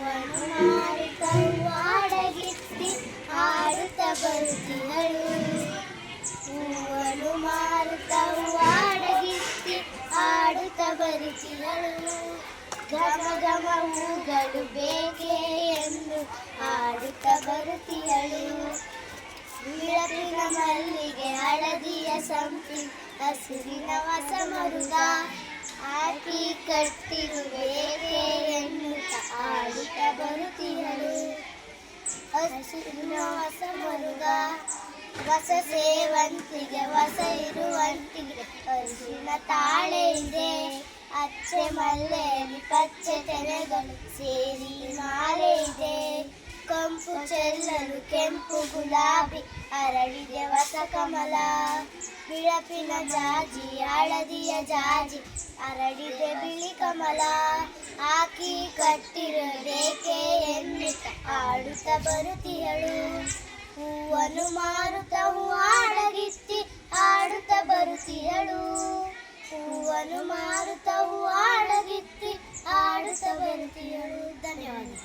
ಮಾರಿ ಕರುವಾಡಗಿತ್ತಿ ಆಡುತ್ತ ಬರುತ್ತಿಹಳು ಹೂವನು ಮಾರು ಕರುವಾಡಗಿತ್ತಿ ಆಡುತ್ತ ಬರುತ್ತಿಹಳು ಧಮ ಘಮ ಹೂಗಳು ಬೇಕೇ ಎಂದು ಹಾಡುತ್ತ ಬರುತ್ತಿಹಳು ಬಿಳಕಿನ ಮಲ್ಲಿಗೆ ಹಳದಿಯ ಸಂಪಿ ಹಸಿರಿನ ವಸಮರುಗ ಹಾಕಿ ಕಟ್ಟಿರುವೆ ವಸಮರುಗ ಹೊಸ ಸೇವಂತಿಗೆ ಹೊಸ ಇರುವಂತಿಗೆ ಅರಿಶಿನ ತಾಳೆ ಇದೆ ಅಚ್ಚೆ ಮಲ್ಲೆಯಲ್ಲಿ ಪಚ್ಚೆ ತೆನೆಗಳು ಸೇರಿ ಮಾಲೆ ಇದೆ ಕಂಪು ಚೆಲ್ಲಲು ಕೆಂಪು ಗುಲಾಬಿ ಅರಳಿದೆ ಹೊಸ ಕಮಲ ಬಿಳಪಿನ ಜಾಜಿ ಹಳದಿಯ ಜಾಜಿ ಅರಳಿದೆ ಬಿಳಿ ಕಮಲ ಹಾಕಿ ಕಟ್ಟಿರೋ ರೇಖೆ ಆಡುತ್ತ ಬರುತ್ತಿಯಳು ಹೂವನ್ನು ಮಾರುತ್ತ ಹೂವಾಡಗಿತ್ತಿ ಆಡುತ್ತ ಬರುತ್ತಿಯಳು ಹೂವನ್ನು ಮಾರುತ್ತ ಹೂವಾಡಗಿತ್ತಿ ಆಡುತ್ತ ಬರುತ್ತಿಯಳು ಧನ್ಯವಾದ